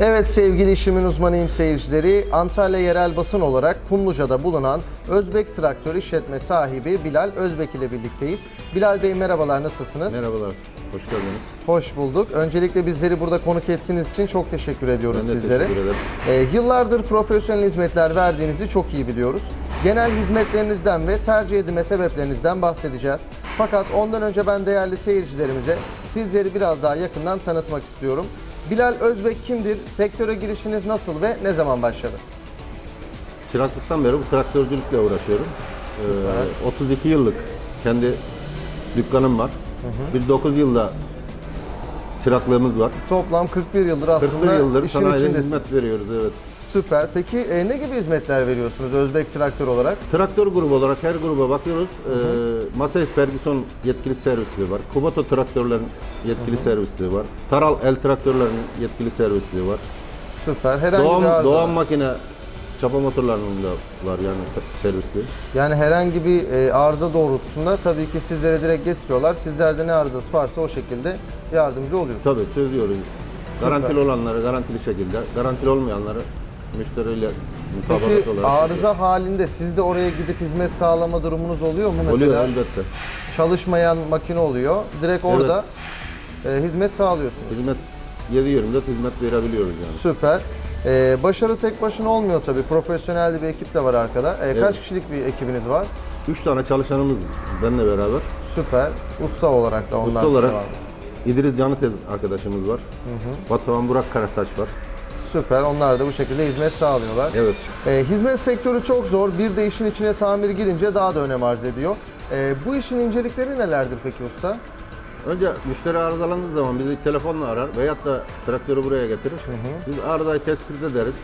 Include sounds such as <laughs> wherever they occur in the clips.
Evet sevgili işimin uzmanıyım seyircileri. Antalya yerel basın olarak Kumluca'da bulunan Özbek Traktör işletme sahibi Bilal Özbek ile birlikteyiz. Bilal Bey merhabalar nasılsınız? Merhabalar, hoş geldiniz. Hoş bulduk. Öncelikle bizleri burada konuk ettiğiniz için çok teşekkür ediyoruz Ben de sizlere. teşekkür ederim. Ee, yıllardır profesyonel hizmetler verdiğinizi çok iyi biliyoruz. Genel hizmetlerinizden ve tercih edilme sebeplerinizden bahsedeceğiz. Fakat ondan önce ben değerli seyircilerimize sizleri biraz daha yakından tanıtmak istiyorum. Bilal Özbek kimdir? Sektöre girişiniz nasıl ve ne zaman başladı? Çıraklıktan beri bu traktörcülükle uğraşıyorum. Ee, 32 yıllık kendi dükkanım var. Bir 9 yılda çıraklığımız var. Toplam 41 yıldır aslında 41 yıldır işin içindesiniz. hizmet veriyoruz evet. Süper. Peki e, ne gibi hizmetler veriyorsunuz Özbek Traktör olarak? Traktör grubu olarak her gruba bakıyoruz. Ee, Massey Ferguson yetkili servisliği var. Kubota traktörlerin yetkili servisliği var. Taral el traktörlerin yetkili servisliği var. Süper. Herhangi Doğan, bir Doğan makine çapa motorlarının da var yani servisliği. Yani herhangi bir e, arıza doğrultusunda tabii ki sizlere direkt getiriyorlar. Sizlerde ne arızası varsa o şekilde yardımcı oluyorsunuz. Tabii çözüyoruz. Garantili olanları garantili şekilde, garantili olmayanları müşteriyle mutabakat Peki olarak arıza halinde siz de oraya gidip hizmet sağlama durumunuz oluyor mu? Mesela oluyor elbette. çalışmayan makine oluyor. Direkt orada e, hizmet sağlıyorsunuz. Hizmet 7-24 hizmet verebiliyoruz yani. Süper. E, başarı tek başına olmuyor tabii. Profesyonel bir ekip de var arkada. E, Kaç kişilik bir ekibiniz var? 3 tane çalışanımız benimle beraber. Süper. Usta olarak da onlar Usta olarak var. İdris Canıtez arkadaşımız var. Batuhan Burak Karataş var. Süper. Onlar da bu şekilde hizmet sağlıyorlar. Evet. E, hizmet sektörü çok zor. Bir de işin içine tamir girince daha da önem arz ediyor. E, bu işin incelikleri nelerdir peki usta? Önce müşteri arızalandığı zaman bizi telefonla arar veyahut da traktörü buraya getirir. Biz arızayı tespit ederiz.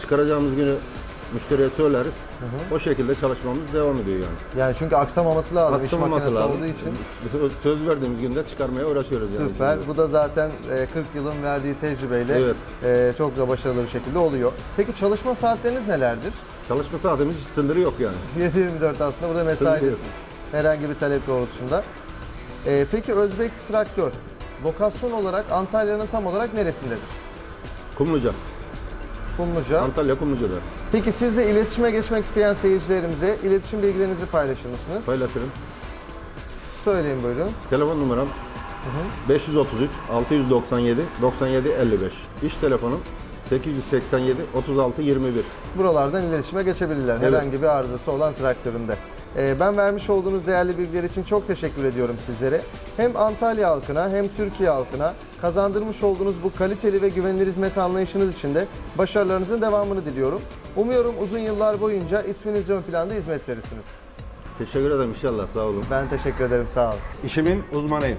Çıkaracağımız günü müşteriye söyleriz. O şekilde çalışmamız devam ediyor yani. Yani çünkü aksamaması lazım. İş Aksamaması makinesi lazım. olduğu için. Söz- verdiğimiz günde çıkarmaya uğraşıyoruz yani. Süper. şimdi. Bu da zaten e, 40 yılın verdiği tecrübeyle Evet. e, çok da başarılı bir şekilde oluyor. Peki çalışma saatleriniz nelerdir? Çalışma saatimiz hiç sınırı yok yani. <laughs> 7-24 aslında burada mesai yok. herhangi bir talep doğrultusunda. E, peki Özbek Traktör lokasyon olarak Antalya'nın tam olarak neresindedir? Kumluca. Kumluca. Antalya Kumluca'da. Peki sizle iletişime geçmek isteyen seyircilerimize iletişim bilgilerinizi paylaşır mısınız? Paylaşırım. Söyleyin buyurun. Telefon numaram 533 697 97 55. İş telefonum 887 36 21. Buralardan iletişime geçebilirler. Evet. Herhangi bir arızası olan traktöründe. Ee, ben vermiş olduğunuz değerli bilgiler için çok teşekkür ediyorum sizlere. Hem Antalya halkına hem Türkiye halkına kazandırmış olduğunuz bu kaliteli ve güvenilir hizmet anlayışınız için de başarılarınızın devamını diliyorum. Umuyorum uzun yıllar boyunca isminiz ön planda hizmet verirsiniz. Teşekkür ederim inşallah sağ olun. Ben teşekkür ederim. Sağ olun. İşimin uzmanıyım.